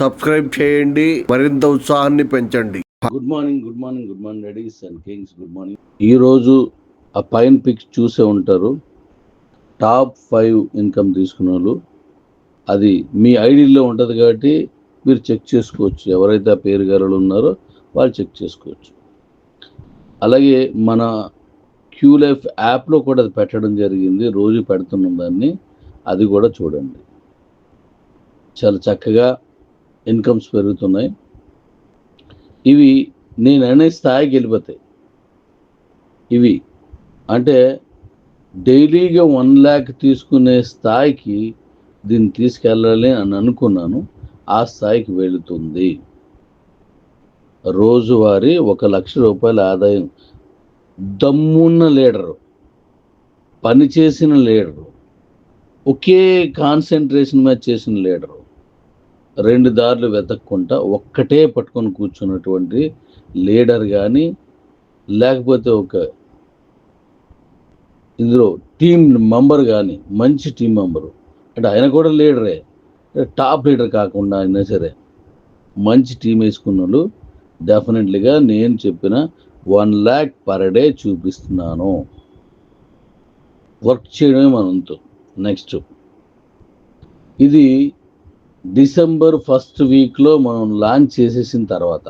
Subscribe చేయండి మరింత ఉత్సాహాన్ని పెంచండి. Good morning good morning good morning ladies and kings good morning ఈ రోజు ఆ పైన పిక్స్ చూసే ఉంటారు. టాప్ ఫైవ్ ఇన్కమ్ తీసుకున్న వాళ్ళు. అది మీ ఐడిలో ఉంటుంది కాబట్టి మీరు చెక్ చేసుకోవచ్చు. ఎవరైతే ఆ పేరు గారులు ఉన్నారో వాళ్ళు చెక్ చేసుకోవచ్చు. అలాగే మన క్యూ లైఫ్ యాప్లో కూడా అది పెట్టడం జరిగింది. రోజు పెడుతున్న దాన్ని. అది కూడా చూడండి. చాలా చక్కగా ఇన్కమ్స్ పెరుగుతున్నాయి. ఇవి నేను అనే స్థాయికి వెళ్ళిపోతాయి. ఇవి అంటే డైలీగా వన్ ల్యాక్ తీసుకునే స్థాయికి దీన్ని తీసుకెళ్ళాలి అని అనుకున్నాను. ఆ స్థాయికి వెళుతుంది. రోజువారీ ఒక లక్ష రూపాయల ఆదాయం. దమ్మున్న లీడరు పనిచేసిన లీడరు ఒకే కాన్సన్ట్రేషన్ మీద చేసిన లీడరు రెండు దారులు వెతక్కుండా ఒక్కటే పట్టుకొని కూర్చున్నటువంటి లీడర్ కానీ లేకపోతే ఒక ఇందులో టీం మెంబర్ కానీ మంచి టీం మెంబరు. అంటే ఆయన కూడా లీడరే. టాప్ లీడర్ కాకుండా అయినా సరే మంచి టీం వేసుకున్న వాళ్ళు డెఫినెట్లీగా నేను చెప్పిన వన్ ల్యాక్ పర్ డే చూపిస్తున్నాను. వర్క్ చేయడమే మనంతో. నెక్స్ట్. ఇది డిసెంబర్ ఫస్ట్ వీక్లో మనం లాంచ్ చేసేసిన తర్వాత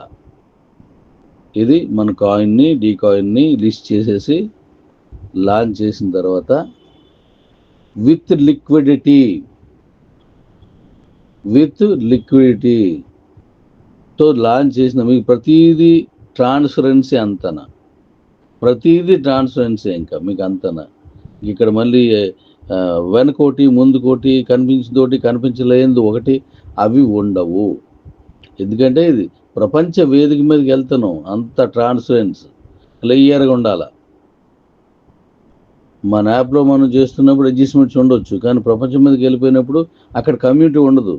ఇది మన కాయిన్ని డీ కాయిన్ని లిస్ట్ చేసేసి లాంచ్ చేసిన తర్వాత విత్ లిక్విడిటీ విత్ లిక్విడిటీ తో లాంచ్ చేసిన మీకు ప్రతిదీ ట్రాన్స్పరెన్సీ అంతనా? ప్రతిదీ ట్రాన్స్పరెన్సీ ఇంకా మీకు అంతనా? ఇక్కడ మళ్ళీ వెనకోటి ముందుకోటి కనిపించిందోటి కనిపించలేనిది ఒకటి అవి ఉండవు. ఎందుకంటే ఇది ప్రపంచ వేదిక మీదకి వెళ్తాను అంత ట్రాన్స్పరెన్స్ క్లియర్గా ఉండాల. మన యాప్లో మనం చేస్తున్నప్పుడు అడ్జస్ట్మెంట్స్ ఉండొచ్చు. కానీ ప్రపంచం మీదకి వెళ్ళిపోయినప్పుడు అక్కడ కమ్యూనిటీ ఉండదు.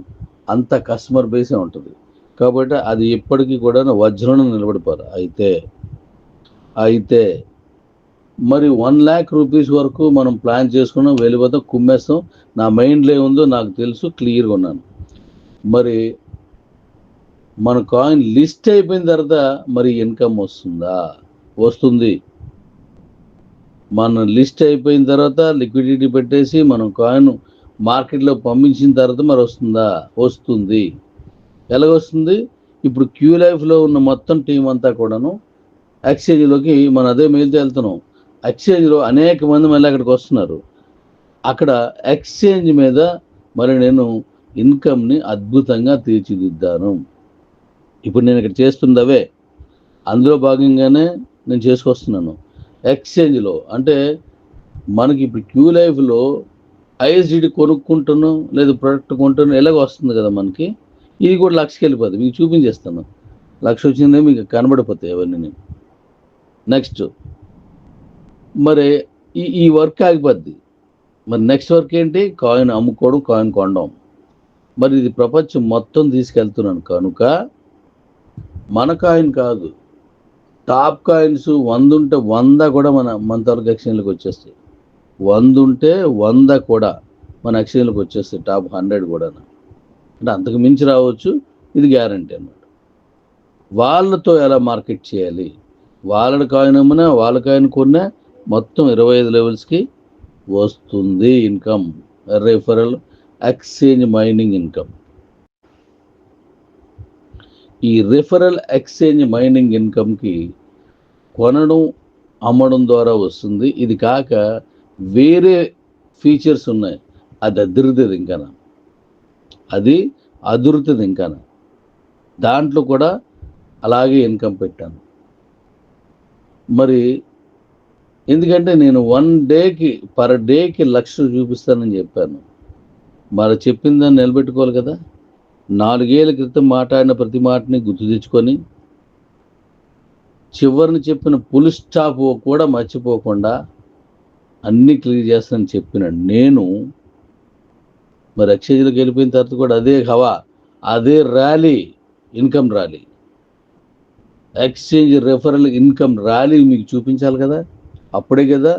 అంత కస్టమర్ బేసే ఉంటుంది. కాబట్టి అది ఎప్పటికీ కూడా వజ్రంలో నిలబడిపోరు అయితే అయితే మరి వన్ ల్యాక్ రూపీస్ వరకు మనం ప్లాన్ చేసుకున్నాం వెళ్ళిపోతాం కుమ్మేస్తాం. నా మైండ్లో ఏముందో నాకు తెలుసు క్లియర్గా ఉన్నాను. మరి మన కాయిన్ లిస్ట్ అయిపోయిన తర్వాత మరి ఇన్కమ్ వస్తుందా? వస్తుంది. మన లిస్ట్ అయిపోయిన తర్వాత లిక్విడిటీ పెట్టేసి మనం కాయిన్ మార్కెట్లో పంపించిన తర్వాత మరి వస్తుందా? వస్తుంది. ఎలాగొస్తుంది ఇప్పుడు క్యూ లైఫ్లో ఉన్న మొత్తం టీం అంతా కూడాను ఎక్స్చేంజ్లోకి మనం అదే మెయిల్తో వెళ్తున్నాం. ఎక్స్చేంజ్లో అనేక మంది మళ్ళీ అక్కడికి వస్తున్నారు. అక్కడ ఎక్స్చేంజ్ మీద మరి నేను ఇన్కమ్ని అద్భుతంగా తీర్చిదిద్దాను. ఇప్పుడు నేను ఇక్కడ చేస్తుంది అందులో భాగంగానే నేను చేసుకొస్తున్నాను. ఎక్స్చేంజ్లో అంటే మనకి ఇప్పుడు క్యూ లైఫ్లో ఐఎస్డిడి కొనుక్కుంటున్నాం లేదు ప్రొడక్ట్ కొంటున్నాం ఎలాగ వస్తుంది కదా మనకి. ఇది కూడా లక్షకి వెళ్ళిపోతుంది మీకు చూపించేస్తాను. లక్ష వచ్చిందే మీకు కనబడిపోతాయి అవన్నీ నెక్స్ట్ మరి ఈ ఈ వర్క్ ఆగిపోద్ది. మరి నెక్స్ట్ వర్క్ ఏంటి? కాయిన్ అమ్ముకోవడం కాయిన్ కొనడం. మరి ఇది ప్రపంచం మొత్తం తీసుకెళ్తున్నాను కనుక మన కాయిన్ కాదు. టాప్ కాయిన్స్ వంద ఉంటే వంద కూడా మన మన తరకు ఎక్స్చేంజ్లోకి వచ్చేస్తాయి. వంద ఉంటే వంద కూడా మన ఎక్స్చేంజ్లోకి వచ్చేస్తాయి టాప్ హండ్రెడ్ కూడా అంటే అంతకు మించి రావచ్చు ఇది గ్యారంటీ అన్నమాట. వాళ్ళతో ఎలా మార్కెట్ చేయాలి? వాళ్ళ కాయిన్ అమ్మినా వాళ్ళ కాయిన్ కొన్నా మొత్తం ఇరవై ఐదు లెవెల్స్కి వస్తుంది income referral exchange mining income ఈ రిఫరల్ ఎక్స్చేంజ్ మైనింగ్ ఇన్కమ్కి కొనడం అమ్మడం ద్వారా వస్తుంది. ఇది కాక వేరే ఫీచర్స్ ఉన్నాయి. అది అదిరుతుంది ఇంకా అది అదురుతుంది ఇంకా దాంట్లో కూడా అలాగే ఇన్కమ్ పెట్టాను. మరి ఎందుకంటే నేను వన్ డేకి పర్ డేకి లక్ష చూపిస్తానని చెప్పాను. మరి చెప్పిందని నిలబెట్టుకోవాలి కదా. నాలుగేళ్ళ క్రితం మాట్లాడిన ప్రతి మాటని గుర్తు తెచ్చుకొని చివరిని చెప్పిన పులి స్టాప్ కూడా మర్చిపోకుండా అన్నీ క్లియర్ చేస్తానని చెప్పిన నేను మరి ఎక్స్చేంజ్లోకి వెళ్ళిపోయిన తర్వాత కూడా అదే హవా అదే rally income rally exchange referral income rally మీకు చూపించాలి కదా. అప్పుడే కదా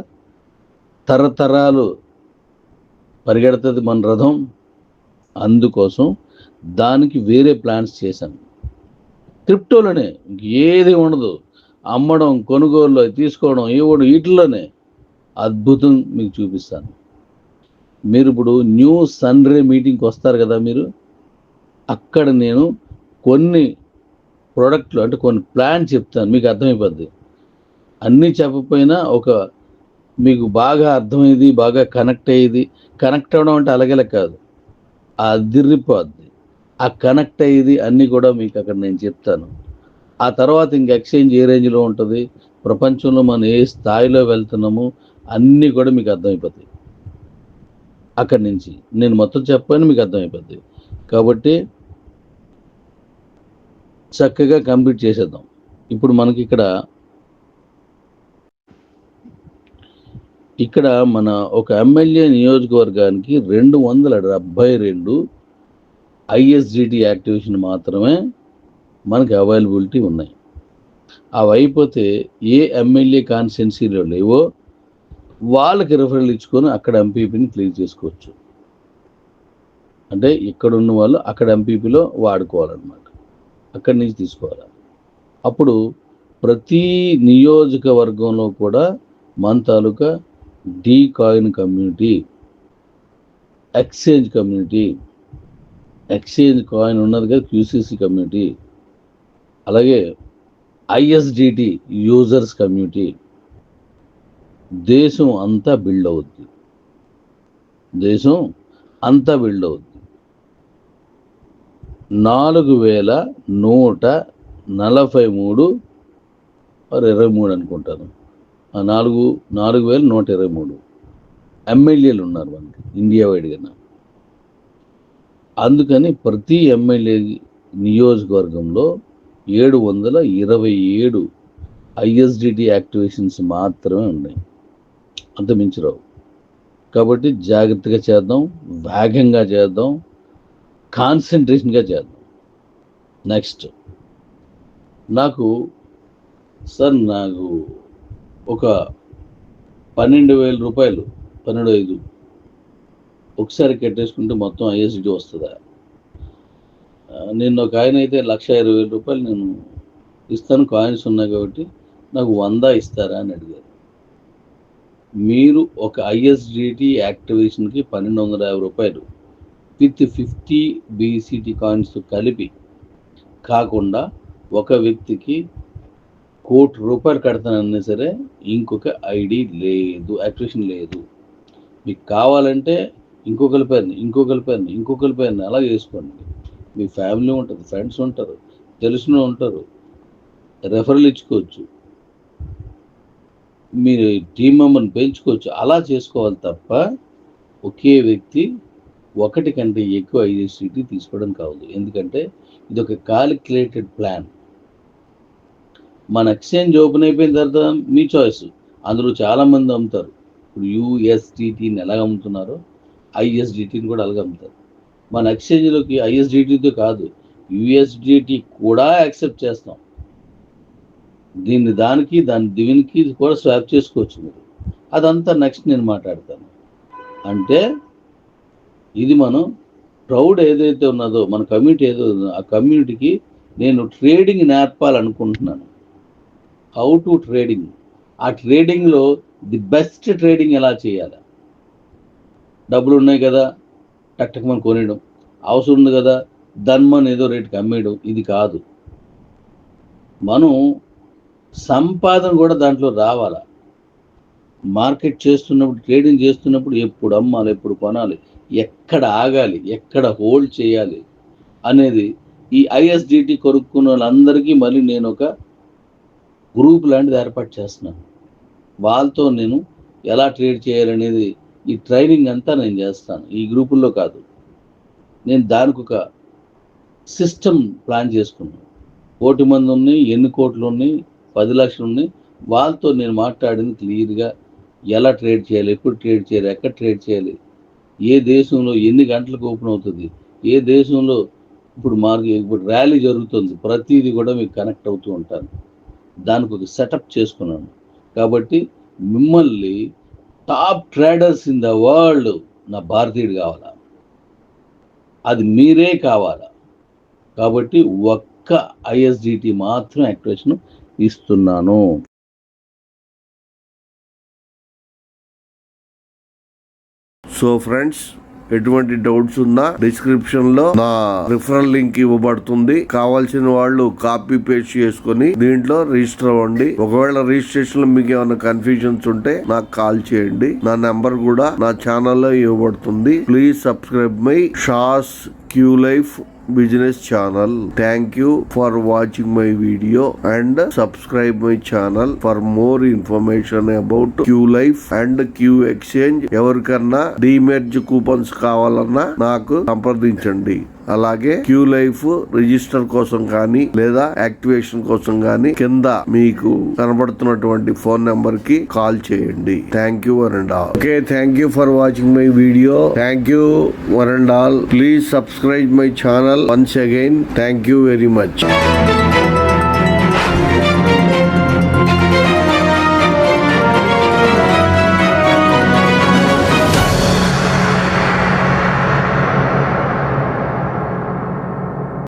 తరతరాలు పరిగెడుతుంది మన రథం. అందుకోసం దానికి వేరే ప్లాన్స్ చేశాను. క్రిప్టోలోనే ఏది ఉండదు. అమ్మడం కొనుగోలు తీసుకోవడం ఇవ్వడం వీటిలోనే అద్భుతం మీకు చూపిస్తాను. మీరు ఇప్పుడు న్యూ సన్రే మీటింగ్కి వస్తారు కదా మీరు. అక్కడ నేను కొన్ని ప్రోడక్ట్లు అంటే కొన్ని ప్లాన్ చెప్తాను. మీకు అర్థమైపోద్ది. అన్నీ చెప్పకపోయినా ఒక మీకు బాగా అర్థమయ్యేది బాగా కనెక్ట్ అయ్యేది కనెక్ట్ అవ్వడం అంటే అలాగేలా కాదు. ఆ అదిరిపోద్ది. ఆ కనెక్ట్ అయ్యేది అన్నీ కూడా మీకు అక్కడ నేను చెప్తాను. ఆ తర్వాత ఇంక ఎక్స్చేంజ్ ఏ రేంజ్లో ఉంటుంది? ప్రపంచంలో మనం ఏ స్థాయిలో వెళ్తున్నాము? అన్నీ కూడా మీకు అర్థమైపోతాయి. అక్కడి నుంచి. నేను మొత్తం చెప్పాను మీకు అర్థమైపోద్ది. కాబట్టి చక్కగా కంప్లీట్ చేసేద్దాం. ఇప్పుడు మనకి ఇక్కడ ఇక్కడ మన ఒక ఎమ్మెల్యే నియోజకవర్గానికి రెండు వందల డెబ్బై రెండు ఐఎస్డిటి యాక్టివేషన్ మాత్రమే మనకి అవైలబిలిటీ ఉన్నాయి. అవి అయిపోతే ఏ ఎమ్మెల్యే కాన్స్టిట్యున్సీలో లేవో వాళ్ళకి రిఫరల్ ఇచ్చుకొని అక్కడ ఎంపీపీని క్లియర్ చేసుకోవచ్చు. అంటే ఇక్కడ ఉన్న వాళ్ళు అక్కడ ఎంపీపీలో వాడుకోవాలన్నమాట. అక్కడి నుంచి తీసుకోవాలి. అప్పుడు ప్రతి నియోజకవర్గంలో కూడా మన తాలూకా D coin community exchange community exchange coin ఉన్నది కదా క్యూసీసీ కమ్యూనిటీ అలాగే ఐఎస్డిటి యూజర్స్ కమ్యూనిటీ. దేశం అంతా బిల్డ్ అవుద్ది. దేశం అంతా బిల్డ్ అవుద్ది. నాలుగు వేల నూట నలభై మూడు ఇరవై మూడు అనుకుంటాను. నాలుగు నాలుగు వేల నూట ఇరవై మూడు. ఎమ్మెల్యేలు ఉన్నారు మనకి ఇండియా వైడ్గా అందుకని ప్రతి ఎమ్మెల్యే నియోజకవర్గంలో ఏడు వందల ఇరవై ఏడు ఐఎస్డిటి యాక్టివేషన్స్ మాత్రమే ఉన్నాయి. అంత మించిరావు కాబట్టి జాగ్రత్తగా చేద్దాం వేగంగా చేద్దాం కాన్సన్ట్రేషన్గా చేద్దాం. నెక్స్ట్. నాకు సార్ నాకు ఒక పన్నెండు వేల రూపాయలు పన్నెండు ఐదు. ఒకసారి కట్టేసుకుంటే మొత్తం ఐఎస్డి వస్తుందా? నేను నిన్న ఒక ఆయన అయితే లక్ష ఇరవై వేల రూపాయలు నేను ఇస్తాను. కాయిన్స్ ఉన్నాయి కాబట్టి నాకు వంద ఇస్తారా అని అడిగారు. మీరు ఒక ఐఎస్డిటి యాక్టివేషన్కి పన్నెండు వందల యాభై రూపాయలు విత్ ఫిఫ్టీ బీసీటీ కాయిన్స్ కలిపి కాకుండా ఒక వ్యక్తికి కోటి రూపాయలు కడతానన్నా సరే ఇంకొక ఐడి లేదు యాక్టివేషన్ లేదు. మీకు కావాలంటే ఇంకొకరి పేరుని ఇంకొకరి పేరుని ఇంకొకరి పేరుని అలా చేసుకోండి. మీ ఫ్యామిలీ ఉంటుంది ఫ్రెండ్స్ ఉంటారు తెలిసిన ఉంటారు రెఫరల్ ఇచ్చుకోవచ్చు. మీరు టీం మెంబర్ని పెంచుకోవచ్చు. అలా చేసుకోవాలి తప్ప ఒకే వ్యక్తి ఒకటి కంటే ఎక్కువ ఐడెంటిటీ తీసుకోవడం కావద్దు. ఎందుకంటే ఇది ఒక క్యాలిక్యులేటెడ్ ప్లాన్ మన ఎక్స్చేంజ్ ఓపెన్ అయిపోయిన తర్వాత మీ చాయిస్ అందులో చాలామంది అమ్ముతారు. ఇప్పుడు యూఎస్డిటీని ఎలా అమ్ముతున్నారో ఐఎస్డిటీని కూడా అలాగే అమ్ముతారు. మన ఎక్స్చేంజ్లోకి ఐఎస్డిటీతో కాదు యుఎస్డిటి కూడా యాక్సెప్ట్ చేస్తాం. దీన్ని దానికి దాని దీనికి కూడా స్వాప్ చేసుకోవచ్చు మీరు. అదంతా నెక్స్ట్ నేను మాట్లాడతాను. అంటే ఇది మనం ప్రౌడ్ ఏదైతే ఉన్నదో మన కమ్యూనిటీ ఏదో ఆ కమ్యూనిటీకి నేను ట్రేడింగ్ నేర్పాలనుకుంటున్నాను. How to trading. ఆ ట్రేడింగ్లో ది బెస్ట్ ట్రేడింగ్ ఎలా చేయాలి? డబ్బులు ఉన్నాయి కదా టక్ మనం కొనేయడం. అవసరం ఉంది కదా ధన్మన్ ఏదో రేటుకి అమ్మేయడం ఇది కాదు. మనం సంపాదన కూడా దాంట్లో రావాలా. మార్కెట్ చేస్తున్నప్పుడు ట్రేడింగ్ చేస్తున్నప్పుడు ఎప్పుడు అమ్మాలి ఎప్పుడు కొనాలి ఎక్కడ ఆగాలి ఎక్కడ హోల్డ్ చేయాలి అనేది ఈ ఐఎస్డిటి కొనుక్కున్న వాళ్ళందరికీ మళ్ళీ నేను ఒక గ్రూప్ లాంటిది ఏర్పాటు చేస్తున్నాను. వాళ్ళతో నేను ఎలా ట్రేడ్ చేయాలనేది ఈ ట్రైనింగ్ అంతా నేను చేస్తాను. ఈ గ్రూపుల్లో కాదు. నేను దానికి ఒక సిస్టమ్ ప్లాన్ చేసుకున్నాను. కోటి మంది ఉన్నాయి ఎన్ని కోట్లు ఉన్నాయి పది లక్షలు ఉన్నాయి. వాళ్ళతో నేను మాట్లాడింది క్లియర్గా ఎలా ట్రేడ్ చేయాలి ఎప్పుడు ట్రేడ్ చేయాలి ఎక్కడ ట్రేడ్ చేయాలి ఏ దేశంలో ఎన్ని గంటలకు ఓపెన్ అవుతుంది ఏ దేశంలో ఇప్పుడు మార్కెట్ ఇప్పుడు ర్యాలీ జరుగుతుంది ప్రతిదీ కూడా మీకు కనెక్ట్ అవుతూ ఉంటాను. దానికి ఒక సెటప్ చేసుకున్నాను. కాబట్టి మిమ్మల్ని top traders in the world నా భారతీయుడు కావాలా? అది మీరే కావాలా? కాబట్టి ఒక్క ఐఎస్డిటి మాత్రం యాక్టివేషన్ ఇస్తున్నాను. సో ఫ్రెండ్స్ ఎటువంటి డౌట్స్ ఉన్నా డిస్క్రిప్షన్లో నా రిఫరల్ లింక్ ఇవ్వబడుతుంది. కావాల్సిన వాళ్ళు కాపీ పేస్ట్ చేసుకొని దీంట్లో రిజిస్టర్ అవ్వండి. ఒకవేళ రిజిస్ట్రేషన్లో మీకు ఏమైనా కన్ఫ్యూజన్స్ ఉంటే నాకు కాల్ చేయండి. నా నెంబర్ కూడా నా ఛానల్లో ఇవ్వబడుతుంది. Please subscribe my షాస్ Q life business channel. Thank you for watching my video and subscribe my channel for more information about Q life and Q exchange ఎవరికన్నా డిమెర్జ్ కూపన్స్ కావాలన్నా నాకు సంప్రదించండి. అలాగే క్యూ లైఫ్ రిజిస్టర్ కోసం కానీ లేదా యాక్టివేషన్ కోసం కానీ కింద మీకు కనబడుతున్నటువంటి ఫోన్ నెంబర్కి కాల్ చేయండి. Thank you one and all okay thank you for watching my video thank you one and all please subscribe my channel once again thank you very much